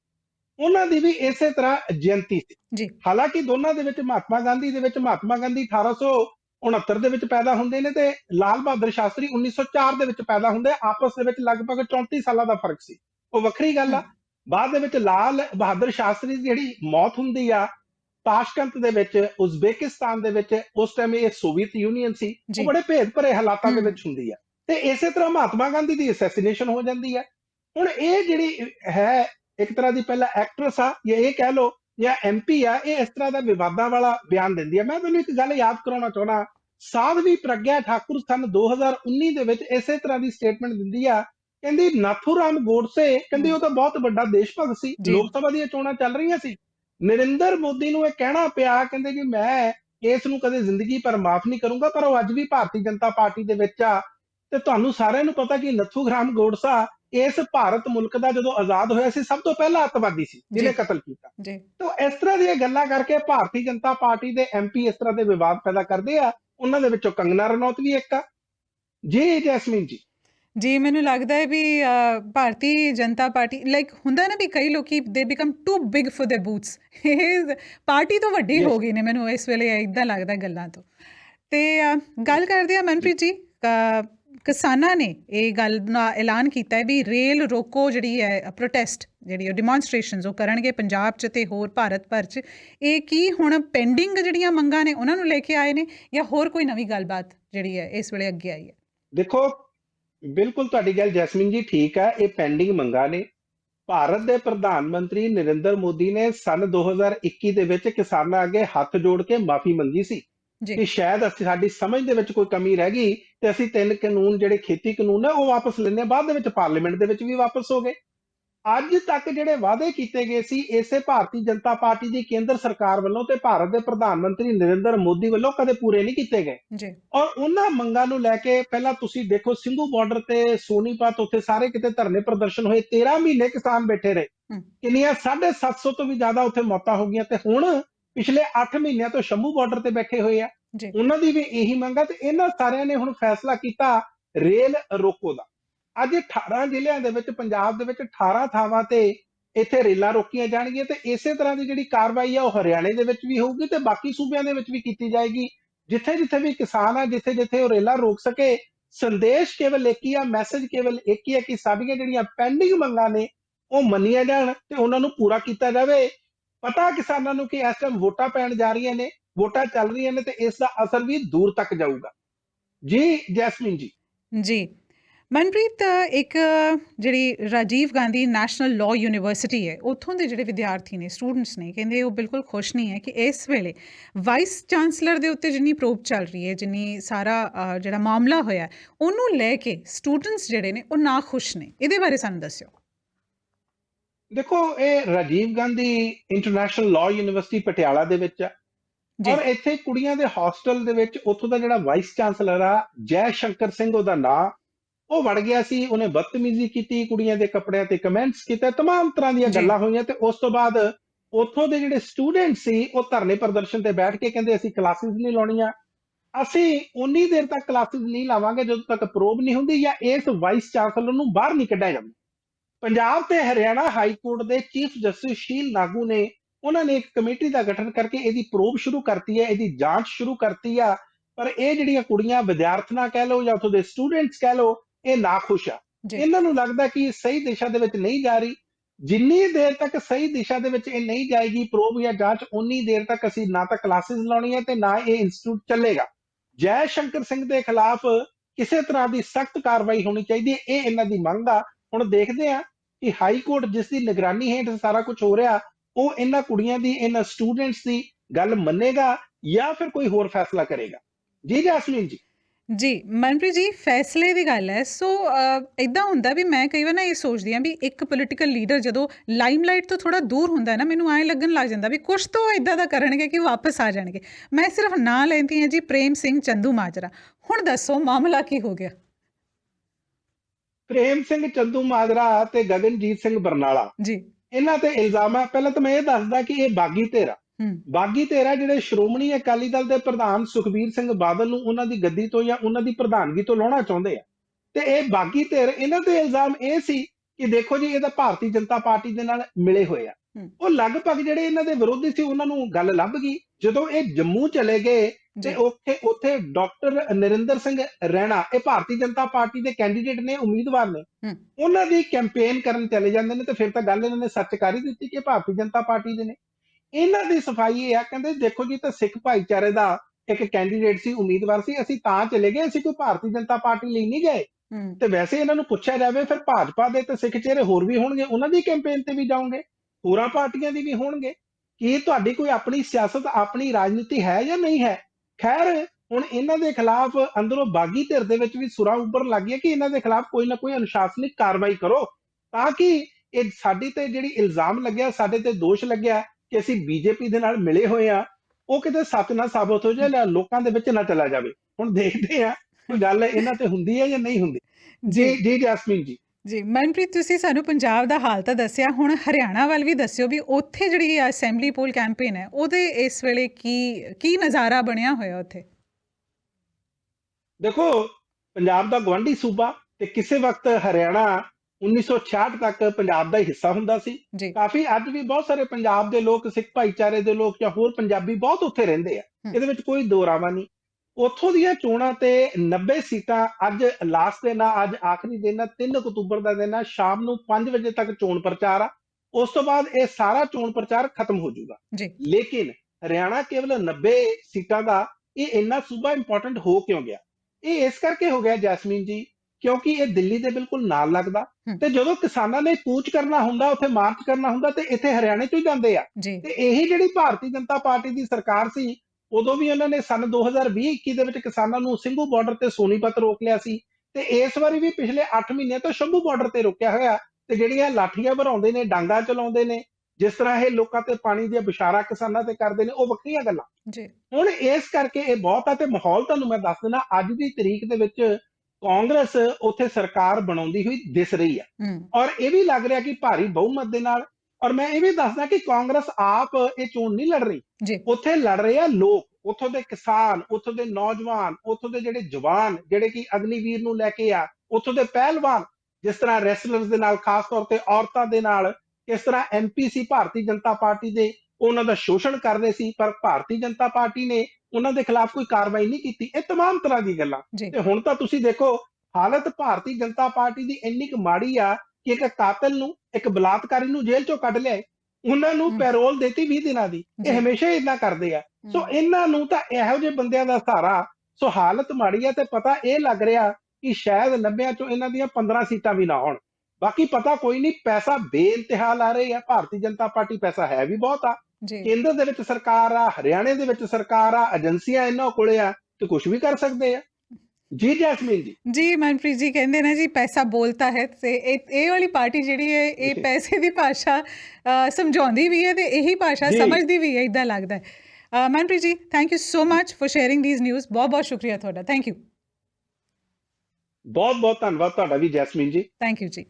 ਉਹਨਾਂ ਦੀ ਵੀ ਇਸੇ ਤਰ੍ਹਾਂ ਜਯੰਤੀ ਸੀ ਜੀ ਹਾਲਾਂਕਿ ਦੋਨਾਂ ਦੇ ਵਿੱਚ ਮਹਾਤਮਾ ਗਾਂਧੀ ਦੇ ਵਿੱਚ ਮਹਾਤਮਾ ਗਾਂਧੀ 1869 ਦੇ ਵਿੱਚ ਪੈਦਾ ਹੁੰਦੇ ਨੇ ਤੇ ਲਾਲ ਬਹਾਦਰ ਸ਼ਾਸਤਰੀ 1904 ਦੇ ਵਿੱਚ ਪੈਦਾ ਹੁੰਦੇ। ਆਪਸ ਦੇ ਵਿੱਚ ਲਗਭਗ 34 ਸਾਲਾਂ ਦਾ ਫ਼ਰਕ ਸੀ ਉਹ ਵੱਖਰੀ ਗੱਲ ਆ ਬਾਅਦ ਦੇ ਵਿੱਚ ਲਾਲ ਬਹਾਦਰ ਸ਼ਾਸਤਰੀ ਦੀ ਜਿਹੜੀ ਮੌਤ ਹੁੰਦੀ ਆ ਤਾਸ਼ਕੰਤ ਦੇ ਵਿੱਚ ਉਜ਼ਬੇਕਿਸਤਾਨ ਦੇ ਵਿੱਚ ਉਸ ਟਾਈਮ ਇਹ ਸੋਵੀਅਤ ਯੂਨੀਅਨ ਸੀ। ਉਹ ਬੜੇ ਭੇਦ ਭਰੇ ਹਾਲਾਤਾਂ ਦੇ। ਵਿੱਚ ਹੁੰਦੀ ਆ ਤੇ ਇਸੇ ਤਰ੍ਹਾਂ ਮਹਾਤਮਾ ਗਾਂਧੀ ਦੀ ਅਸੈਸੀਨੇਸ਼ਨ ਹੋ ਜਾਂਦੀ ਹੈ ਹੁਣ ਇਹ ਜਿਹੜੀ ਹੈ ਇੱਕ ਤਰ੍ਹਾਂ ਦੀ ਪਹਿਲਾਂ ਐਕਟਰਸ ਆ ਜਾਂ ਇਹ ਕਹਿ ਲਓ ਜਾਂ ਐਮਪੀ ਆ ਇਹ ਇਸ ਤਰ੍ਹਾਂ ਦਾ ਵਿਵਾਦਾਂ ਵਾਲਾ ਬਿਆਨ ਦਿੰਦੀ ਆ। ਮੈਂ ਤੁਹਾਨੂੰ ਇੱਕ ਗੱਲ ਯਾਦ ਕਰਾਉਣਾ ਚਾਹਣਾ ਸਾਧਵੀ ਪ੍ਰਗਿਆ ਠਾਕੁਰ ਸਨ 2019 ਦੇ ਵਿੱਚ ਇਸੇ ਤਰ੍ਹਾਂ ਦੀ ਸਟੇਟਮੈਂਟ ਦਿੰਦੀ ਆ। ਕਹਿੰਦੀ ਨਾਥੂਰਾਮ ਗੋਡਸੇ ਕਹਿੰਦੀ ਉਹ ਤਾਂ ਬਹੁਤ ਵੱਡਾ ਦੇਸ਼ ਭਗਤ ਸੀ। ਲੋਕ ਸਭਾ ਦੀਆਂ ਚੋਣਾਂ ਚੱਲ ਰਹੀਆਂ ਸੀ। ਨਰਿੰਦਰ ਮੋਦੀ ਨੂੰ ਇਹ ਕਹਿਣਾ ਪਿਆ ਕਹਿੰਦੇ ਜੀ ਮੈਂ ਇਸ ਨੂੰ ਕਦੇ ਜ਼ਿੰਦਗੀ ਪਰ ਮਾਫ ਨਹੀਂ ਕਰੂੰਗਾ ਪਰ ਉਹ ਅੱਜ ਵੀ ਭਾਰਤੀ ਜਨਤਾ ਪਾਰਟੀ ਦੇ ਵਿੱਚ ਆ। ਤੇ ਤੁਹਾਨੂੰ ਸਾਰਿਆਂ ਨੂੰ ਪਤਾ ਕਿ ਨਥੂਰਾਮ ਗੋਡਸਾ ਇਸ ਭਾਰਤ ਮੁਲਕ ਦਾ ਜਦੋਂ ਆਜ਼ਾਦ ਹੋਇਆ ਸੀ ਸਭ ਤੋਂ ਪਹਿਲਾਂ ਅਤਵਾਦੀ ਸੀ ਜਿਹਨੇ ਕਤਲ ਕੀਤਾ। ਜੀ। ਇਸ ਤਰ੍ਹਾਂ ਦੀਆਂ ਗੱਲਾਂ ਕਰਕੇ ਭਾਰਤੀ ਜਨਤਾ ਪਾਰਟੀ ਦੇ ਐਮਪੀ ਇਸ ਤਰ੍ਹਾਂ ਦੇ ਵਿਵਾਦ ਪੈਦਾ ਕਰਦੇ ਆ ਉਹਨਾਂ ਦੇ ਵਿੱਚੋਂ ਕੰਗਨਾ ਰਣੌਤ ਵੀ ਇੱਕ ਆ। ਜੀ ਜੈਸਮੀਨ ਜੀ। ਜੀ ਮੈਨੂੰ ਲੱਗਦਾ ਹੈ ਵੀ ਭਾਰਤੀ ਜਨਤਾ ਪਾਰਟੀ ਲਾਈਕ ਹੁੰਦਾ ਨਾ ਵੀ ਕਈ ਲੋਕੀ ਦੇ become too big for their boots party ਤੋਂ ਵੱਡੀ ਹੋ ਗਈ ਨੇ ਮੈਨੂੰ ਇਸ ਵੇਲੇ ਇਦਾਂ ਲੱਗਦਾ ਗੱਲਾਂ ਤੋਂ। ਤੇ ਗੱਲ ਕਰਦੇ ਆ ਮਨਪ੍ਰੀਤ ਜੀ ਕਿਸਾਨਾਂ ਨੇ ਇਹ ਗੱਲ ਦਾ ਐਲਾਨ ਕੀਤਾ ਹੈ ਵੀ ਰੇਲ ਰੋਕੋ ਜਿਹੜੀ ਹੈ ਪ੍ਰੋਟੈਸਟ ਜਿਹੜੀ ਉਹ ਡਿਮੋਨਸਟ੍ਰੇਸ਼ਨਸ ਉਹ ਕਰਨਗੇ ਪੰਜਾਬ 'ਚ ਤੇ ਹੋਰ ਭਾਰਤ ਭਰ 'ਚ। ਇਹ ਕੀ ਹੁਣ ਪੈਂਡਿੰਗ ਜਿਹੜੀਆਂ ਮੰਗਾਂ ਨੇ ਉਹਨਾਂ ਨੂੰ ਲੈ ਕੇ ਆਏ ਨੇ ਜਾਂ ਹੋਰ ਕੋਈ ਨਵੀਂ ਗੱਲਬਾਤ ਜਿਹੜੀ ਹੈ ਇਸ ਵੇਲੇ ਅੱਗੇ ਆਈ ਹੈ? ਦੇਖੋ ਬਿਲਕੁਲ ਤੁਹਾਡੀ ਗੱਲ ਜੈਸਮੀਨ ਜੀ ਠੀਕ ਹੈ ਇਹ ਪੈਂਡਿੰਗ ਮੰਗਾਂ ਨੇ। ਭਾਰਤ ਦੇ ਪ੍ਰਧਾਨ ਮੰਤਰੀ ਨਰਿੰਦਰ ਮੋਦੀ ਨੇ ਸਨ 2021 ਦੇ ਵਿੱਚ ਕਿਸਾਨਾਂ ਅੱਗੇ ਹੱਥ ਜੋੜ ਕੇ ਮਾਫੀ ਮੰਗੀ ਸੀ। ਕਿ ਸ਼ਾਇਦ ਅਸੀਂ ਸਾਡੀ ਸਮਝ ਦੇ ਵਿੱਚ ਕੋਈ ਕਮੀ ਰਹਿ ਗਈ ਤੇ ਅਸੀਂ ਤਿੰਨ ਕਾਨੂੰਨ ਜਿਹੜੇ ਖੇਤੀ ਕਾਨੂੰਨ ਨੇ ਉਹ ਵਾਪਸ ਲੈਣੇ ਬਾਅਦ ਦੇ ਵਿੱਚ ਪਾਰਲੀਮੈਂਟ ਦੇ ਵਿੱਚ ਵੀ ਵਾਪਸ ਹੋ ਗਏ। ਅੱਜ ਤੱਕ ਜਿਹੜੇ ਵਾਅਦੇ ਕੀਤੇ ਗਏ ਸੀ ਇਸੇ ਭਾਰਤੀ ਜਨਤਾ ਪਾਰਟੀ ਦੀ ਕੇਂਦਰ ਸਰਕਾਰ ਵੱਲੋਂ ਤੇ ਭਾਰਤ ਦੇ ਪ੍ਰਧਾਨ ਮੰਤਰੀ ਨਰਿੰਦਰ ਮੋਦੀ ਵੱਲੋਂ ਕਦੇ ਪੂਰੇ ਨਹੀਂ ਕੀਤੇ ਗਏ। ਜੀ। ਔਰ ਉਹਨਾਂ ਮੰਗਾਂ ਨੂੰ ਲੈ ਕੇ ਪਹਿਲਾਂ ਤੁਸੀਂ ਦੇਖੋ ਸਿੰਧੂ ਬਾਰਡਰ ਤੇ ਸੋਨੀਪਤ ਉੱਥੇ ਸਾਰੇ ਕਿਤੇ ਧਰਨੇ ਪ੍ਰਦਰਸ਼ਨ ਹੋਏ। 13 ਮਹੀਨੇ ਕਿਸਾਨ ਬੈਠੇ ਰਹੇ। ਕਿੰਨੀਆਂ 750 ਤੋਂ ਵੀ ਜ਼ਿਆਦਾ ਉੱਥੇ ਮੌਤਾਂ ਹੋ ਗਈਆਂ। ਤੇ ਹੁਣ ਪਿਛਲੇ 8 ਮਹੀਨਿਆਂ ਤੋਂ ਸ਼ੰਭੂ ਬਾਰਡਰ ਤੇ ਬੈਠੇ ਹੋਏ ਆ। ਜੀ। ਉਹਨਾਂ ਦੀ ਵੀ ਇਹੀ ਮੰਗ ਆ ਤੇ ਇਹਨਾਂ ਸਾਰਿਆਂ ਨੇ ਹੁਣ ਫੈਸਲਾ ਕੀਤਾ ਰੇਲ ਰੋਕੋ ਦਾ। ਅੱਜ 18 ਜ਼ਿਲ੍ਹਿਆਂ ਦੇ ਵਿੱਚ, ਪੰਜਾਬ ਦੇ ਵਿੱਚ 18 ਥਾਵਾਂ ਤੇ ਇੱਥੇ ਰੇਲਾਂ ਰੋਕੀਆਂ ਜਾਣਗੀਆਂ ਤੇ ਇਸੇ ਤਰ੍ਹਾਂ ਦੀ ਜਿਹੜੀ ਕਾਰਵਾਈ ਆ ਉਹ ਹਰਿਆਣੇ ਦੇ ਵਿੱਚ ਵੀ ਹੋਊਗੀ ਤੇ ਬਾਕੀ ਸੂਬਿਆਂ ਦੇ ਵਿੱਚ ਵੀ ਕੀਤੀ ਜਾਏਗੀ। ਜਿੱਥੇ ਜਿੱਥੇ ਵੀ ਕਿਸਾਨ ਆ ਜਿੱਥੇ ਜਿੱਥੇ ਉਹ ਰੇਲਾਂ ਰੋਕ ਸਕੇ, ਸੰਦੇਸ਼ ਕੇਵਲ ਇੱਕ ਹੀ ਆ ਮੈਸੇਜ ਕੇਵਲ ਇੱਕ ਹੀ ਹੈ ਕਿ ਸਾਡੀਆਂ ਜਿਹੜੀਆਂ ਪੈਂਡਿੰਗ ਮੰਗਾਂ ਨੇ, ਉਹ ਮੰਨੀਆਂ ਜਾਣ ਤੇ ਉਹਨਾਂ ਨੂੰ ਪੂਰਾ ਕੀਤਾ ਜਾਵੇ। ਪਤਾ ਕਿਸਾਨਾਂ ਨੂੰ ਕਿ ਇਸ ਟਾਈਮ ਵੋਟਾਂ ਪੈਣ ਜਾ ਰਹੀਆਂ ਨੇ ਵੋਟਾਂ ਚੱਲ ਰਹੀਆਂ ਨੇ ਤੇ ਇਸ ਦਾ ਅਸਰ ਵੀ ਦੂਰ ਤੱਕ ਜਾਊਗਾ। ਜੀ ਜੈਸਮੀਨ ਜੀ। ਜੀ। ਮਨਪ੍ਰੀਤ ਇੱਕ ਜਿਹੜੀ Rajiv Gandhi national law university ਹੈ ਉੱਥੋਂ ਦੇ ਜਿਹੜੇ ਵਿਦਿਆਰਥੀ ਨੇ ਸਟੂਡੈਂਟਸ ਨੇ ਕਹਿੰਦੇ ਉਹ ਬਿਲਕੁਲ ਖੁਸ਼ ਨਹੀਂ ਹੈ ਕਿ ਇਸ ਵੇਲੇ ਵਾਈਸ ਚਾਂਸਲਰ ਦੇ ਉੱਤੇ ਜਿੰਨੀ ਪ੍ਰੋਬ ਚੱਲ ਰਹੀ ਹੈ ਜਿੰਨੀ ਸਾਰਾ ਜਿਹੜਾ ਮਾਮਲਾ ਹੋਇਆ ਉਹਨੂੰ ਲੈ ਕੇ ਸਟੂਡੈਂਟਸ ਜਿਹੜੇ ਨੇ ਉਹ ਨਾ ਖੁਸ਼ ਨੇ। ਇਹਦੇ ਬਾਰੇ ਸਾਨੂੰ ਦੱਸਿਓ। ਦੇਖੋ ਇਹ Rajiv Gandhi international law university Patiala ਦੇ ਵਿੱਚ ਆ। ਔਰ ਇੱਥੇ ਕੁੜੀਆਂ ਦੇ ਹਾਸਟਲ ਦੇ ਵਿੱਚ ਉੱਥੋਂ ਦਾ ਜਿਹੜਾ ਵਾਈਸ ਚਾਂਸਲਰ ਆ ਜੈ ਸ਼ੰਕਰ ਸਿੰਘ ਉਹਦਾ ਨਾਂ ਉਹ ਵੜ ਗਿਆ ਸੀ ਉਹਨੇ ਬਦਤਮੀਜ਼ੀ ਕੀਤੀ ਕੁੜੀਆਂ ਦੇ ਕੱਪੜਿਆਂ ਤੇ ਕਮੈਂਟਸ ਕੀਤੇ तमाम ਤਰ੍ਹਾਂ ਦੀਆਂ ਜੀ। ਗੱਲਾਂ ਹੋਈਆਂ ਤੇ ਉਸ ਤੋਂ ਬਾਅਦ ਉੱਥੋਂ ਦੇ ਜਿਹੜੇ ਸਟੂਡੈਂਟ ਸੀ ਉਹ ਧਰਨੇ ਪ੍ਰਦਰਸ਼ਨ ਤੇ ਬੈਠ ਕੇ ਕਹਿੰਦੇ ਅਸੀਂ ਕਲਾਸਿਸ ਨਹੀਂ ਲਾਉਣੀਆਂ ਅਸੀਂ ਉਨੀ ਦੇਰ ਤੱਕ ਕਲਾਸਿਸ ਨਹੀਂ ਲਾਵਾਂਗੇ ਜਦੋਂ ਤੱਕ ਪ੍ਰੋਬ ਨਹੀਂ ਹੁੰਦੀ ਜਾਂ ਇਸ ਵਾਈਸ ਚਾਂਸਲਰ ਨੂੰ ਬਾਹਰ ਨਹੀਂ ਕੱਢਿਆ ਜਾਂਦਾ ਪੰਜਾਬ ਤੇ ਹਰਿਆਣਾ ਹਾਈ ਕੋਰਟ ਦੇ ਚੀਫ ਜਸਟਿਸ ਸ਼ੀਲ ਨਾਗੂ ਨੇ ਉਹਨਾਂ ਨੇ ਇੱਕ ਕਮੇਟੀ ਦਾ ਗਠਨ ਕਰਕੇ ਇਹਦੀ ਪ੍ਰੋਬ ਸ਼ੁਰੂ ਕਰਤੀ ਹੈ ਇਹਦੀ ਜਾਂਚ ਸ਼ੁਰੂ ਕਰਤੀ ਆ। ਪਰ ਇਹ ਜਿਹੜੀਆਂ ਕੁੜੀਆਂ ਵਿਦਿਆਰਥਣਾਂ ਕਹਿ ਲਓ ਜਾਂ ਉੱਥੋਂ ਦੇ ਸਟੂਡੈਂਟਸ ਕਹਿ ਲਓ ਇਹ ਨਾਖੁਸ਼ ਆ। ਜੀ। ਇਹਨਾਂ ਨੂੰ ਲੱਗਦਾ ਕਿ ਸਹੀ ਦਿਸ਼ਾ ਦੇ ਵਿੱਚ ਨਹੀਂ ਜਾ ਰਹੀ। ਜਿੰਨੀ ਦੇਰ ਤੱਕ ਸਹੀ ਦਿਸ਼ਾ ਦੇ ਵਿੱਚ ਇਹ ਨਹੀਂ ਜਾਏਗੀ ਪ੍ਰੋਬ ਜਾਂ ਜਾਂਚ ਉਨੀ ਦੇਰ ਤੱਕ ਅਸੀਂ ਨਾ ਤਾਂ ਕਲਾਸਿਸ ਲਾਉਣੀਆਂ ਤੇ ਨਾ ਇਹ ਇੰਸਟੀਚਿਊਟ ਚੱਲੇਗਾ। ਜੈ ਸ਼ੰਕਰ ਸਿੰਘ ਦੇ ਖਿਲਾਫ ਕਿਸੇ ਤਰ੍ਹਾਂ ਦੀ ਸਖਤ ਕਾਰਵਾਈ ਹੋਣੀ ਚਾਹੀਦੀ ਹੈ ਇਹ ਇਹਨਾਂ ਦੀ ਮੰਗ ਆ। ਹੁਣ ਦੇਖਦੇ ਆ ਕਿ ਹਾਈ ਕੋਰਟ ਜਿਸ ਦੀ ਨਿਗਰਾਨੀ ਹੇਠ ਸਾਰਾ ਕੁਝ ਹੋ ਰਿਹਾ ਉਹ ਇਹਨਾਂ ਕੁੜੀਆਂ ਦੀ ਇਹਨਾਂ ਸਟੂਡੈਂਟਸ ਦੀ ਗੱਲ ਮੰਨੇਗਾ ਜਾਂ ਫਿਰ ਕੋਈ ਹੋਰ ਫੈਸਲਾ ਕਰੇਗਾ? ਜੀ ਜੈਸਮੀਨ ਜੀ। ਜੀ ਮਨਪ੍ਰੀਤ ਜੀ ਫੈਸਲੇ ਦੀ ਗੱਲ ਹੈ। ਸੋ ਇਦਾਂ ਹੁੰਦਾ ਵੀ ਮੈਂ ਕਈ ਵਾਰ ਨਾ ਇਹ ਸੋਚਦੀ ਹਾਂ ਵੀ ਇੱਕ ਪੋਲੀਟੀਕਲ ਲੀਡਰ ਜਦੋਂ ਲਾਈਮਲਾਈਟ ਤੋਂ ਥੋੜਾ ਦੂਰ ਹੁੰਦਾ ਹੈ ਨਾ ਮੈਨੂੰ ਐਂ ਲੱਗਣ ਲੱਗ ਜਾਂਦਾ ਵੀ ਕੁਝ ਤਾਂ ਇਦਾਂ ਦਾ ਕਰਨਗੇ ਕਿ ਵਾਪਸ ਆ ਜਾਣਗੇ। ਮੈਂ ਸਿਰਫ ਨਾਂ ਲੈਂਦੀ ਹਾਂ ਜੀ ਪ੍ਰੇਮ ਸਿੰਘ ਚੰਦੂ ਮਾਜਰਾ। ਹੁਣ ਦੱਸੋ ਮਾਮਲਾ ਕੀ ਹੋ ਗਿਆ? ਪ੍ਰੇਮ ਸਿੰਘ ਚੰਦੂ ਮਾਜਰਾ ਤੇ ਗਗਨਜੀਤ ਸਿੰਘ ਬਰਨਾਲਾ। ਜੀ। ਇਹਨਾਂ ਤੇ ਇਲਜ਼ਾਮ ਹੈ ਪਹਿਲਾਂ ਤਾਂ ਮੈਂ ਇਹ ਦੱਸਦਾ ਕਿ ਇਹ ਬਾਗੀ ਧਿਰ। ਬਾਗੀ ਧਿਰ ਜਿਹੜੇ ਸ਼੍ਰੋਮਣੀ ਅਕਾਲੀ ਦਲ ਦੇ ਪ੍ਰਧਾਨ ਸੁਖਬੀਰ ਸਿੰਘ ਬਾਦਲ ਨੂੰ ਉਹਨਾਂ ਦੀ ਗੱਦੀ ਤੋਂ ਜਾਂ ਉਹਨਾਂ ਦੀ ਪ੍ਰਧਾਨਗੀ ਤੋਂ ਲਾਉਣਾ ਚਾਹੁੰਦੇ ਆ। ਤੇ ਇਹ ਬਾਗੀ ਧਿਰ ਇਹਨਾਂ ਤੇ ਇਲਜ਼ਾਮ ਇਹ ਸੀ ਕਿ ਦੇਖੋ ਜੀ ਇਹ ਤਾਂ ਭਾਰਤੀ ਜਨਤਾ ਪਾਰਟੀ ਦੇ ਨਾਲ ਮਿਲੇ ਹੋਏ ਆ। ਉਹ ਲਗਭਗ ਜਿਹੜੇ ਇਹਨਾਂ ਦੇ ਵਿਰੋਧੀ ਸੀ ਉਹਨਾਂ ਨੂੰ ਗੱਲ ਲੱਭ ਗਈ। ਜਦੋਂ ਇਹ ਜੰਮੂ ਚਲੇ ਗਏ ਤੇ ਉੱਥੇ ਉੱਥੇ ਡਾਕਟਰ ਨਰਿੰਦਰ ਸਿੰਘ ਰੈਣਾ ਇਹ ਭਾਰਤੀ ਜਨਤਾ ਪਾਰਟੀ ਦੇ ਕੈਂਡੀਡੇਟ ਨੇ ਉਮੀਦਵਾਰ ਨੇ। ਉਹਨਾਂ ਦੀ ਕੈਂਪੇਨ ਕਰਨ ਚਲੇ ਜਾਂਦੇ ਨੇ ਤੇ ਫਿਰ ਤਾਂ ਗੱਲ ਇਹਨਾਂ ਨੇ ਸੱਚ ਕਰ ਹੀ ਦਿੱਤੀ ਕਿ ਭਾਰਤੀ ਜਨਤਾ ਪਾਰਟੀ ਦੇ ਨੇ। ਇਹਨਾਂ ਦੀ ਸਫ਼ਾਈ ਇਹ ਆ ਕਹਿੰਦੇ ਦੇਖੋ ਜੀ ਤਾਂ ਸਿੱਖ ਭਾਈਚਾਰੇ ਦਾ ਇੱਕ ਕੈਂਡੀਡੇਟ ਸੀ ਉਮੀਦਵਾਰ ਸੀ ਅਸੀਂ ਤਾਂ ਚਲੇ ਗਏ ਅਸੀਂ ਕੋਈ ਭਾਰਤੀ ਜਨਤਾ ਪਾਰਟੀ ਲਈ ਨਹੀਂ ਗਏ। ਤੇ ਵੈਸੇ ਇਹਨਾਂ ਨੂੰ ਪੁੱਛਿਆ ਜਾਵੇ ਫਿਰ ਭਾਜਪਾ ਦੇ ਤੇ ਸਿੱਖ ਚਿਹਰੇ ਹੋਰ ਵੀ ਹੋਣਗੇ ਉਹਨਾਂ ਦੀ ਕੈਂਪੇਨ ਤੇ ਵੀ ਜਾਓਗੇ ਹੋਰਾਂ ਪਾਰਟੀਆਂ ਦੀ ਵੀ ਹੋਣਗੇ। ਕੀ ਤੁਹਾਡੀ ਕੋਈ ਆਪਣੀ ਸਿਆਸਤ ਆਪਣੀ ਰਾਜਨੀਤੀ ਹੈ ਜਾਂ ਨਹੀਂ ਹੈ? ਖੈਰ ਹੁਣ ਇਹਨਾਂ ਦੇ ਖਿਲਾਫ ਅੰਦਰੋਂ ਬਾਗੀ ਧਿਰ ਦੇ ਵਿੱਚ ਵੀ ਸੁਰਾਂ ਉੱਪਰ ਲੱਗ ਗਿਆ ਕਿ ਇਹਨਾਂ ਦੇ ਖਿਲਾਫ ਕੋਈ ਨਾ ਕੋਈ ਅਨੁਸ਼ਾਸਨਿਕ ਕਾਰਵਾਈ ਕਰੋ ਤਾਂ ਕਿ ਇਹ ਸਾਡੀ ਤੇ ਜਿਹੜੀ ਇਲਜ਼ਾਮ ਲੱਗਿਆ ਸਾਡੇ ਤੇ ਦੋਸ਼ ਲੱਗਿਆ ਕਿ ਅਸੀਂ ਬੀਜੇਪੀ ਦੇ ਨਾਲ ਮਿਲੇ ਹੋਏ ਆ ਉਹ ਕਿਤੇ ਸੱਚ ਨਾ ਸਾਬਤ ਹੋ ਜਾਏ ਲੋਕਾਂ ਦੇ ਵਿੱਚ ਨਾ ਚਲਾ ਜਾਵੇ। ਹੁਣ ਦੇਖਦੇ ਆ ਗੱਲ ਇਹਨਾਂ ਤੇ ਹੁੰਦੀ ਹੈ ਜਾਂ ਨਹੀਂ ਹੁੰਦੀ। ਜੀ ਜੀ ਜੈਸਮੀਨ ਜੀ। ਜੀ ਮਨਪ੍ਰੀਤ ਤੁਸੀਂ ਸਾਨੂੰ ਪੰਜਾਬ ਦਾ ਹਾਲ ਤਾਂ ਦੱਸਿਆ ਹੁਣ ਹਰਿਆਣਾ ਵੱਲ ਵੀ ਦੱਸਿਓ ਵੀ ਉੱਥੇ ਜਿਹੜੀ ਅਸੈਂਬਲੀ ਪੋਲ ਕੈਂਪੇਨ ਹੈ ਉਹਦੇ ਇਸ ਵੇਲੇ ਕੀ ਕੀ ਨਜ਼ਾਰਾ ਬਣਿਆ ਹੋਇਆ ਉੱਥੇ? ਦੇਖੋ ਪੰਜਾਬ ਦਾ ਗਵਾਂਢੀ ਸੂਬਾ ਤੇ ਕਿਸੇ ਵਕਤ ਹਰਿਆਣਾ 1966 ਤੱਕ ਪੰਜਾਬ ਦਾ ਹਿੱਸਾ ਹੁੰਦਾ ਸੀ। ਕਾਫੀ ਅੱਜ ਵੀ ਬਹੁਤ ਸਾਰੇ ਪੰਜਾਬ ਦੇ ਲੋਕ ਸਿੱਖ ਭਾਈਚਾਰੇ ਦੇ ਲੋਕ ਜਾਂ ਹੋਰ ਪੰਜਾਬੀ ਬਹੁਤ ਉੱਥੇ ਰਹਿੰਦੇ ਆ। ਇਹਦੇ ਵਿੱਚ ਕੋਈ ਦੋਰਾਵਾ ਨਹੀਂ। ਉੱਥੋਂ ਦੀਆਂ ਚੋਣਾਂ ਤੇ 90 ਸੀਟਾਂ ਅੱਜ ਲਾਸਟ ਦਿਨ ਆ ਅੱਜ ਆਖਰੀ ਦਿਨ ਆ 3 ਅਕਤੂਬਰ ਦਾ ਦਿਨ ਆ ਸ਼ਾਮ ਨੂੰ 5 ਵਜੇ ਤੱਕ ਚੋਣ ਪ੍ਰਚਾਰ ਆ। ਉਸ ਤੋਂ ਬਾਅਦ ਇਹ ਸਾਰਾ ਚੋਣ ਪ੍ਰਚਾਰ ਖਤਮ ਹੋ ਜਾਊਗਾ। ਲੇਕਿਨ ਹਰਿਆਣਾ ਕੇਵਲ 90 ਸੀਟਾਂ ਦਾ ਇਹ ਇੰਨਾ ਸੂਬਾ ਇੰਪੋਰਟੈਂਟ ਹੋ ਕਿਉਂ ਗਿਆ? ਇਹ ਇਸ ਕਰਕੇ ਹੋ ਗਿਆ ਜੈਸਮੀਨ ਜੀ ਕਿਉਂਕਿ ਇਹ ਦਿੱਲੀ ਦੇ ਬਿਲਕੁਲ ਨਾਲ ਲੱਗਦਾ। ਤੇ ਜਦੋਂ ਕਿਸਾਨਾਂ ਨੇ ਕੂਚ ਕਰਨਾ ਹੁੰਦਾ ਉੱਥੇ ਮਾਰਚ ਕਰਨਾ ਹੁੰਦਾ ਤੇ ਇੱਥੇ ਹਰਿਆਣੇ ਤੋਂ ਹੀ ਜਾਂਦੇ ਆ। ਤੇ ਇਹੀ ਜਿਹੜੀ ਭਾਰਤੀ ਜਨਤਾ ਪਾਰਟੀ ਦੀ ਸਰਕਾਰ ਸੀ ਉਦੋਂ ਵੀ ਉਹਨਾਂ ਨੇ ਸਨ 2020-21 ਦੇ ਵਿੱਚ ਕਿਸਾਨਾਂ ਨੂੰ ਸਿੰਘੂ ਬਾਰਡਰ ਤੇ ਸੋਨੀਪਤ ਰੋਕ ਲਿਆ ਸੀ ਤੇ ਇਸ ਵਾਰੀ ਵੀ ਪਿਛਲੇ 8 ਮਹੀਨੇ ਤੋਂ ਸ਼ੰਭੂ ਬਾਰਡਰ ਤੇ ਰੋਕਿਆ ਹੋਇਆ ਤੇ ਜਿਹੜੀਆਂ ਲਾਠੀਆਂ ਭਰਾਉਂਦੇ ਨੇ ਡਾਂਗਾ ਚਲਾਉਂਦੇ ਨੇ ਜਿਸ ਤਰ੍ਹਾਂ ਇਹ ਲੋਕਾਂ ਤੇ ਪਾਣੀ ਦੀਆਂ ਬਿਸ਼ਾਰਾ ਕਿਸਾਨਾਂ ਤੇ ਕਰਦੇ ਨੇ ਉਹ ਵੱਖਰੀਆਂ ਗੱਲਾਂ। ਜੀ। ਹੁਣ ਇਸ ਕਰਕੇ ਇਹ ਬਹੁਤ ਆ ਤੇ ਮਾਹੌਲ ਤੁਹਾਨੂੰ ਮੈਂ ਦੱਸ ਦਿੰਦਾ ਅੱਜ ਦੀ ਤਰੀਕ ਦੇ ਵਿੱਚ ਕਾਂਗਰਸ ਉੱਥੇ ਸਰਕਾਰ ਬਣਾਉਂਦੀ ਹੋਈ ਦਿਸ ਰਹੀ ਹੂੰ। ਔਰ ਇਹ ਵੀ ਲੱਗ ਰਿਹਾ ਕਿ ਭਾਰੀ ਬਹੁਮਤ ਦੇ ਨਾਲ ਔਰ ਮੈਂ ਇਹ ਵੀ ਦੱਸਦਾ ਕਿ ਕਾਂਗਰਸ ਆਪ ਇਹ ਚੋਣ ਨਹੀਂ ਲੜ ਰਹੀ ਜੀ ਉੱਥੇ ਲੜ ਰਹੇ ਆ ਲੋਕ ਉੱਥੋਂ ਦੇ ਕਿਸਾਨ ਉੱਥੋਂ ਦੇ ਨੌਜਵਾਨ ਉੱਥੋਂ ਦੇ ਜਿਹੜੇ ਜਵਾਨ ਜਿਹੜੇ ਕਿ ਅਗਨੀਵੀਰ ਨੂੰ ਲੈ ਕੇ ਆ ਉੱਥੋਂ ਦੇ ਪਹਿਲਵਾਨ ਜਿਸ ਤਰ੍ਹਾਂ ਰੈਸਲਰਸ ਦੇ ਨਾਲ ਖਾਸ ਤੌਰ ਤੇ ਔਰਤਾਂ ਦੇ ਨਾਲ ਇਸ ਤਰ੍ਹਾਂ ਐਮਪੀਸੀ ਭਾਰਤੀ ਜਨਤਾ ਪਾਰਟੀ ਦੇ ਉਹਨਾਂ ਦਾ ਸ਼ੋਸ਼ਣ ਕਰਦੇ ਸੀ ਪਰ ਭਾਰਤੀ ਜਨਤਾ ਪਾਰਟੀ ਨੇ ਉਹਨਾਂ ਦੇ ਖਿਲਾਫ ਕੋਈ ਕਾਰਵਾਈ ਨਹੀਂ ਕੀਤੀ ਇਹ तमाम ਤਰ੍ਹਾਂ ਦੀ ਗੱਲਾਂ ਜੀ ਤੇ ਹੁਣ ਤਾਂ ਤੁਸੀਂ ਦੇਖੋ ਹਾਲਤ ਭਾਰਤੀ ਜਨਤਾ ਪਾਰਟੀ ਦੀ ਇੰਨੀ ਕੁ ਮਾੜੀ ਆ ਕਿ ਇੱਕ ਕਾਤਲ ਨੂੰ ਇੱਕ ਬਲਾਤਕਾਰੀ ਨੂੰ ਜੇਲ੍ਹ ਚੋਂ ਕੱਢ ਲਿਆ ਉਹਨਾਂ ਨੂੰ। ਪੈਰੋਲ ਦਿੱਤੀ 20 ਦਿਨਾਂ ਦੀ। ਇਹ ਹਮੇਸ਼ਾ ਹੀ ਇਦਾਂ ਕਰਦੇ ਆ। ਸੋ ਇਹਨਾਂ ਨੂੰ ਤਾਂ ਇਹੋ ਜਿਹੇ ਬੰਦਿਆਂ ਦਾ ਸਹਾਰਾ ਸੋ ਹਾਲਤ ਮਾੜੀ ਆ ਤੇ ਪਤਾ ਇਹ ਲੱਗ ਰਿਹਾ ਕਿ ਸ਼ਾਇਦ 90 ਚੋਂ ਇਹਨਾਂ ਦੀਆਂ 15 ਸੀਟਾਂ ਵੀ ਨਾ ਹੋਣ। ਬਾਕੀ ਪਤਾ ਕੋਈ ਨਹੀਂ ਪੈਸਾ ਬੇਇੰਤਹਾ ਲਾ ਰਹੇ ਆ। ਭਾਰਤੀ ਜਨਤਾ ਪਾਰਟੀ ਪੈਸਾ ਹੈ ਵੀ ਬਹੁਤ ਆ। ਕੇਂਦਰ ਦੇ ਵਿੱਚ ਸਰਕਾਰ ਆ ਹਰਿਆਣੇ ਦੇ ਵਿੱਚ ਸਰਕਾਰ ਆ ਏਜੰਸੀਆਂ ਇਹਨਾਂ ਕੋਲੇ ਆ ਤੇ ਕੁਝ ਵੀ ਕਰ ਸਕਦੇ ਆ। ਜੀ ਜੈਸਮੀਨ ਜੀ। ਜੀ ਮਨਪ੍ਰੀਤ ਜੀ ਕਹਿੰਦੇ ਨੇ ਜੀ ਪੈਸਾ ਬੋਲਤਾ ਹੈ ਤੇ ਇਹ ਇਹ ਵਾਲੀ ਪਾਰਟੀ ਜਿਹੜੀ ਹੈ ਇਹ। ਪੈਸੇ ਦੀ ਭਾਸ਼ਾ ਅ, ਸਮਝਾਉਂਦੀ ਵੀ ਹੈ ਤੇ ਇਹੀ ਭਾਸ਼ਾ ਜੀ। ਸਮਝਦੀ ਵੀ ਹੈ ਇਦਾਂ ਲੱਗਦਾ ਹੈ। ਅ, Manpreet ji thank you so much for sharing this news ਬਹੁਤ ਬਹੁਤ ਸ਼ੁਕਰੀਆ ਤੁਹਾਡਾ। ਥੈਂਕ ਯੂ ਬਹੁਤ ਬਹੁਤ ਧੰਨਵਾਦ ਤੁਹਾਡਾ ਵੀ ਜੈਸਮੀਨ ਜੀ। Thank you ji.